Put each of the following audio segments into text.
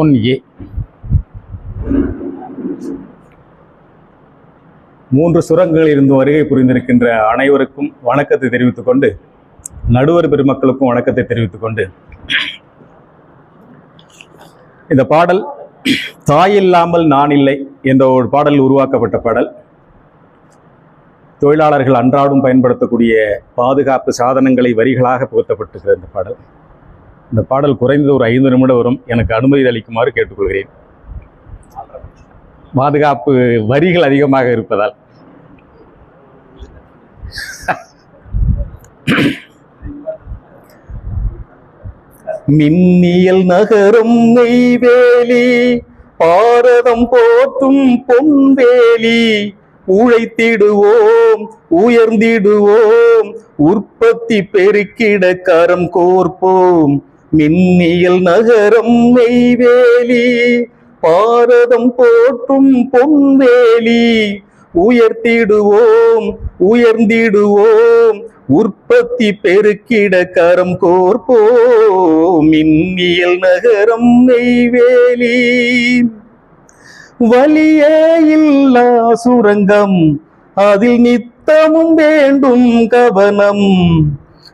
One A. மூன்று சுரங்கங்களில் இருந்து வருகை புரிந்திருக்கின்ற அனைவருக்கும் வணக்கத்தை தெரிவித்துக் கொண்டு நடுவர் பெருமக்களுக்கும் வணக்கத்தை தெரிவித்துக் கொண்டு இந்த பாடல் தாயில்லாமல் நான் இல்லை என்ற ஒரு பாடல் உருவாக்கப்பட்ட பாடல். தொழிலாளர்கள் அன்றாடம் பயன்படுத்தக்கூடிய பாதுகாப்பு சாதனங்களை வரிகளாக புகுத்தப்பட்டிருக்கிற இந்த பாடல். இந்த பாடல் குறைந்தது ஒரு ஐந்து நிமிடம் வரும். எனக்கு அனுமதி அளிக்குமாறு கேட்டுக்கொள்கிறேன். பாதுகாப்பு வரிகள் அதிகமாக இருப்பதால். மின்னியல் நகரும் நெய்வேலி பாரதம் போற்றும் பொன்வேலி உழைத்திடுவோம் உயர்ந்திடுவோம் உற்பத்தி பெருக்கிட கரம் கோர்ப்போம். மின்னியல் நகரம் நெய்வேலி பாரதம் போற்றும் பொன்வேலி உயர்த்திடுவோம் உயர்ந்திடுவோம் உற்பத்தி பெருக்கிட கரம் கோர்ப்போம் மின்னியல் நகரம் நெய்வேலி. வலியே இல்லா சுரங்கம் அதில் நித்தமும் வேண்டும் கவனம்.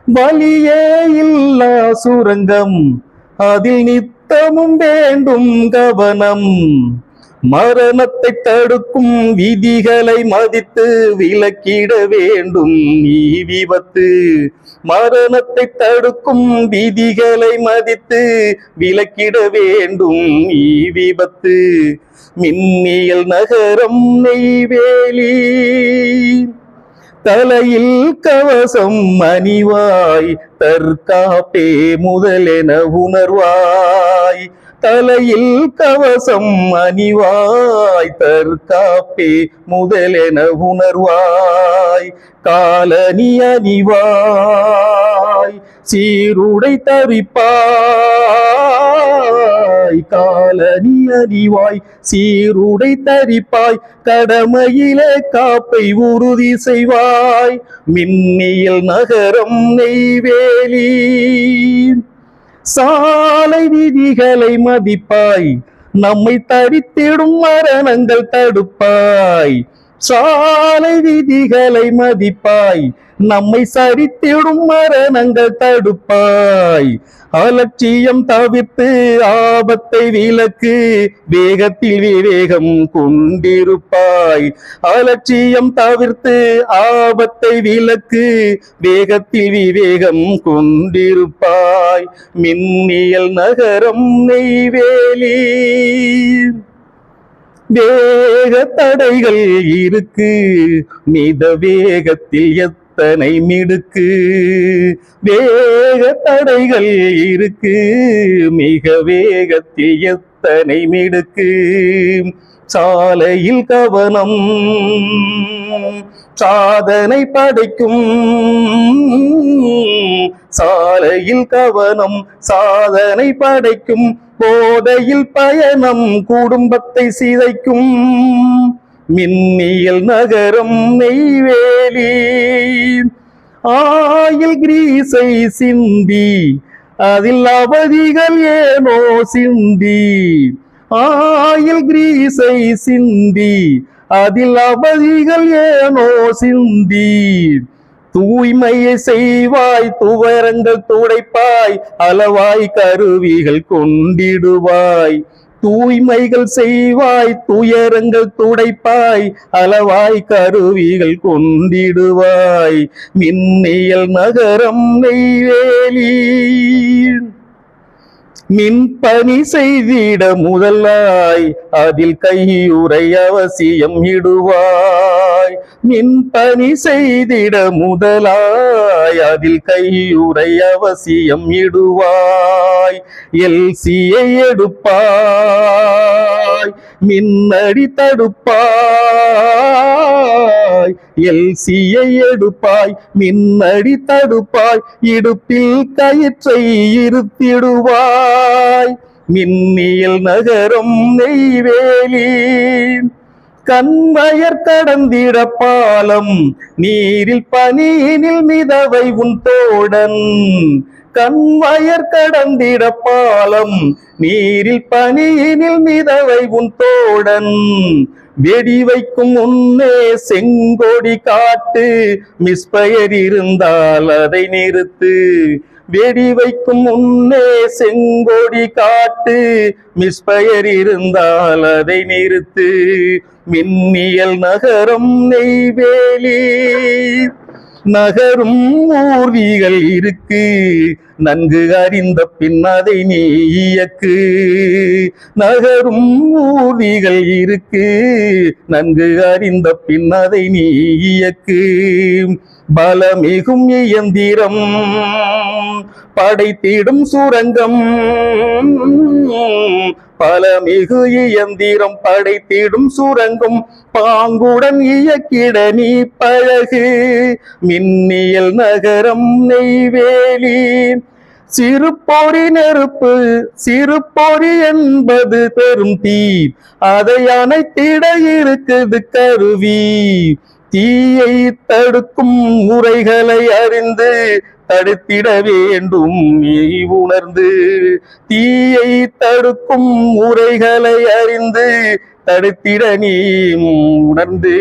வழியே இல்லா சுரங்கம். அதில் நித்தமும் வேண்டும் கவனம். மரணத்தை தடுக்கும் விதிகளை மதித்து விலக்கிட வேண்டும். நீ விபத்து. மரணத்தை தடுக்கும் விதிகளை மதித்து விலக்கிட வேண்டும். நீ விபத்து. மின்னியல் நகரம் நெய்வேலி. தலையில் கவசம் மணிவாய் தற்காப்பே முதலென உணர்வாய். தலையில் கவசம் அணிவாய் தற்காப்பே முதலென உணர்வாய். காலனி அணிவாய் சீருடை தவிப்பாய். தரிப்பாய் காலனி அணிவாய் சீருடை தரிப்பாய் கடமையிலே காப்பை உறுதி செய்வாய். மின்னியில் நகரம் நெய்வேலி சாலை விதிகளை மதிப்பாய் நம்மை தரித்திடும் மரணங்கள் தடுப்பாய். சாலை விதிகளை மதிப்பாய் நம்மை சரித்திடும் மரணங்கள் தடுப்பாய். அலட்சியம் தவித்து ஆபத்தை விலக்கு வேகத்தில் விவேகம் கொண்டிருப்பாய். அலட்சியம் தவிர்த்து ஆபத்தை விலக்கு வேகத்தில் விவேகம் கொண்டிருப்பாய். மின்னியல் நகரம் நெய்வேலி. வேக தடைகள் இருக்கு. மித வேகத்தில் எத்த எத்தனை மிடுக்கு. வேக தடைகள் இருக்கு. மிக வேகத்தில் எத்தனை மிடுக்கு. சாலையில் கவனம். சாதனை படைக்கும். சாலையில் கவனம். சாதனை படைக்கும். போதையில் பயணம். குடும்பத்தை சிதைக்கும். மின்னியல் நகரம் நெய்வேலி. ஆயில் கிரீசை சிந்தி அதில் அவதிகள் ஏனோ சிந்தி. ஆயில் கிரீசை சிந்தி அதில் அவதிகள் ஏனோ சிந்தி. தூய்மையை செய்வாய் துவரங்கள் துடைப்பாய் அளவாய் கருவிகள் கொண்டிடுவாய். தூய்மைகள் செய்வாய் துயரங்கள் துடைப்பாய் அளவாய் கருவிகள் கொண்டிடுவாய். மின்னியல் நகரம் நெய்வேலி. மின்பணி செய்திட முதலாய் அதில் கையுறை அவசியம் இடுவாய். மின்பணி செய்திட முதலாய் அதில் கையுறை அவசியம் இடுவாய். எல்சியை எடுப்பாய் மின்னடி தடுப்பாய். தடுப்பாய். எல்சியை எடுப்பாய் மின்னடி தடுப்பாய் இடுப்பில் கயிற்றை இருத்திடுவாய். மின்னியல் நகரம் நெய்வேலி கண்மயர் கடந்திட பாலம் நீரில் பனியினில் மிதவை உன் தோடன். கண்மயர் கடந்திட பாலம் நீரில் பனியினில் மிதவை உன் தோடன். வெடி வைக்கும் முன்னே செங்கோடி காட்டு மிஸ்பெயர் இருந்தால் அதை நிறுத்து. வெடி வைக்கும் முன்னே செங்கோடி காட்டு மிஸ்பெயர் இருந்தால் அதை நிறுத்து. மின்னியல் நகரம் நெய்வேலி. நகரும் ஊர்விகள் இருக்கு. நன்கு அறிந்த பின் அதை நீ இயக்கு. நகரும் ஊர்விகள் இருக்கு. நன்கு அறிந்த பின் அதை நீ இயக்கு. பலமிகும் இயந்திரம் படைத்திடும் சுரங்கம். பல மிகு இயந்திரம் படைத்திடும் சுரங்கும் பாங்குடன் இயக்கிட நீ பழகு. மின்னியல் நகரம் நெய்வேலி. சிறு நெருப்பு சிறு என்பது பெரும் தீ. அதை அனைத்திட இருக்குது கருவி. தீயை தடுக்கும் முறைகளை அறிந்து தடுத்திட வேண்டும் நீ உணர்ந்து. தீயை தடுக்கும் முறைகளை அறிந்து தடுத்திட நீ உணர்ந்து.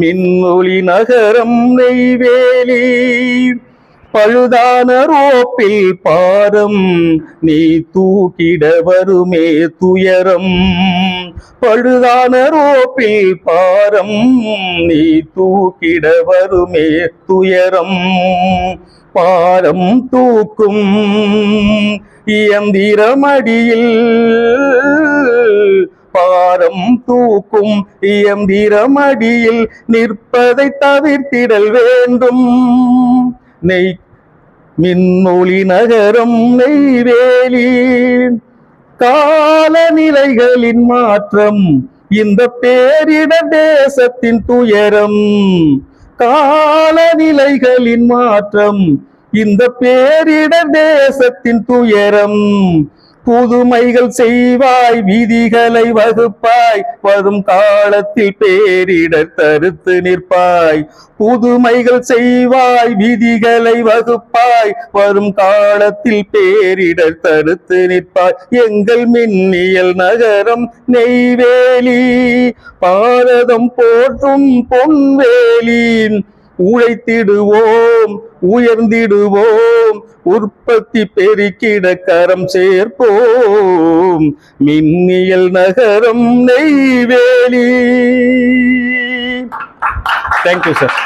மின்னொளி நகரம் நெய்வேலி பழுதான ரோப்பில் பாரம் நீ தூக்கிட வருமே துயரம். பழுதானரோப்பில் பாரம் நீ தூக்கிட வருமே துயரம். பாரம் தூக்கும் இயந்திரமடியில் பாரம் தூக்கும் இயந்திரமடியில் நிற்பதை தவிர்த்திடல் வேண்டும். நெய் மின்னொளி நகரம் நெய்வேலி காலநிலைகளின் மாற்றம் இந்த பேரிட தேசத்தின் துயரம். காலநிலைகளின் மாற்றம் இந்த பேரிட தேசத்தின் துயரம். புதுமைகள் செய்வாய் விதிகளை வகுப்பாய் வரும் காலத்தில் பேரிடர் தருத்து நிற்பாய். புதுமைகள் செய்வாய் விதிகளை வகுப்பாய் வரும் காலத்தில் பேரிடர் தடுத்து நிற்பாய். எங்கள் மின்னியல் நகரம் நெய்வேலி பாரதம் போற்றும் பொன்வேலி. உழைத்திடுவோம் உயர்ந்திடுவோம் உற்பத்தி பெருக்கிட கரம் சேர்ப்போம். மின்னியல் நகரம் நெய்வேலி. Thank you sir